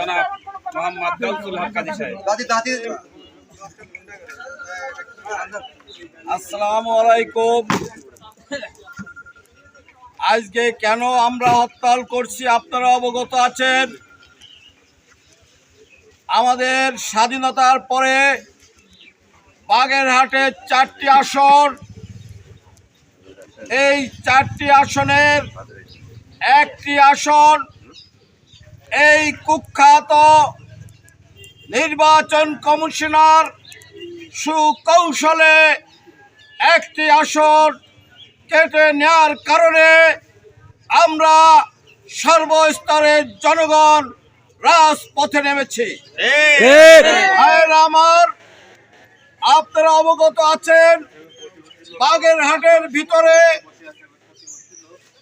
জনাব মোহাম্মদ গাউসুল হক কাজী সাহেব। আসসালামু আলাইকুম। আজকে কেন আমরা হরতাল করছি আপনারা অবগত আছেন? আমাদের স্বাধীনতার পরে বাগেরহাটের চারটি আসন। এই চারটি আসনের একটি আসন এই কুখ্যাত নির্বাচন কমিশনার সুকৌশলে একটি আসন কেটে নেওয়ার কারণে আমরা সর্বস্তরের জনগণ রাজপথে নেমেছি। আমার আপনারা অবগত আছেন বাগেরহাটের ভিতরে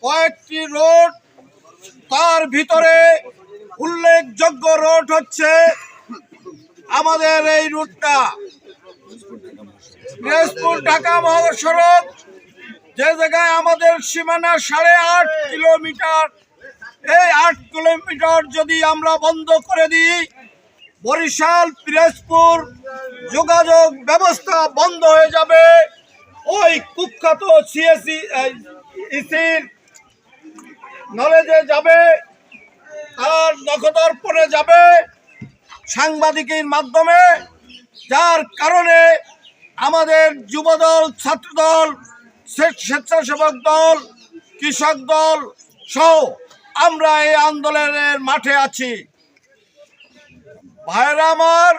কয়েকটি রোড তার ভিতরে উল্লেখযোগ্য রোড হচ্ছে আমাদের এই রুটটা। দিনাজপুর ঢাকা মহাসড়ক যে জায়গায় আমাদের সীমানা সাড়ে আট কিলোমিটার। এই আট কিলোমিটার যদি আমরা বন্ধ করে দিই, বরিশাল, পিরাজপুর যোগাযোগ ব্যবস্থা বন্ধ হয়ে যাবে। ওই কুখ্যাত সিএসি ইসির নলেজে যাবে। আর নখদর্পণে যাবে সাংবাদিকের মাধ্যমে, যার কারণে আমাদের যুবদল, ছাত্রদল স্বে- স্বেচ্ছাসেবক দল, কৃষক দল সহ আমরা এই আন্দোলনের মাঠে আছি। ভাইরা আমার,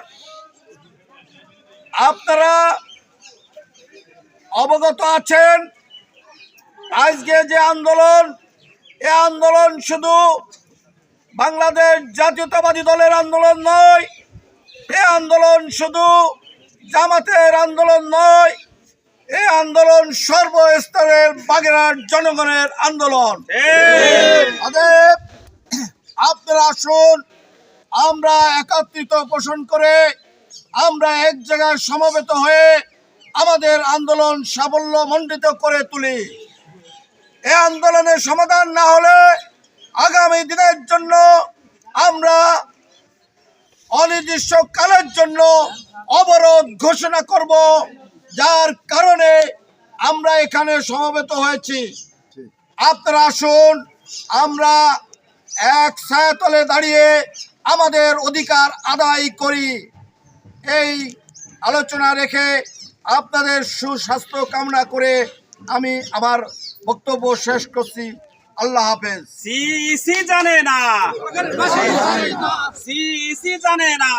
আপনারা অবগত আছেন, আজকে যে আন্দোলন, এ আন্দোলন শুধু বাংলাদেশ জাতীয়তাবাদী দলের আন্দোলন নয়। এ আন্দোলন শুধু জামাতের আন্দোলন নয় এই আন্দোলন সর্বস্তরের বাগেরহাট জনগণের আন্দোলন। আপনারা আসুন, আমরা একাত্রিত পোষণ করে আমরা এক জায়গায় সমবেত হয়ে আমাদের আন্দোলন সাফল্য মণ্ডিত করে তুলি। এ আন্দোলনের সমাধান না হলে আগামী দিনের জন্য আমরা অনির্দিষ্ট কালের জন্য অবরোধ ঘোষণা করব, যার কারণে আমরা এখানে সমবেত হয়েছি। আপনারা আসুন, আমরা এক ছায়াতলে দাঁড়িয়ে আমাদের অধিকার আদায় করি। এই আলোচনা রেখে আপনাদের সুস্বাস্থ্য কামনা করে আমি আমার বক্তব্য শেষ করছি। আল্লাহ হাফেজ। সিইসি জানে না। সিইসি জানে না।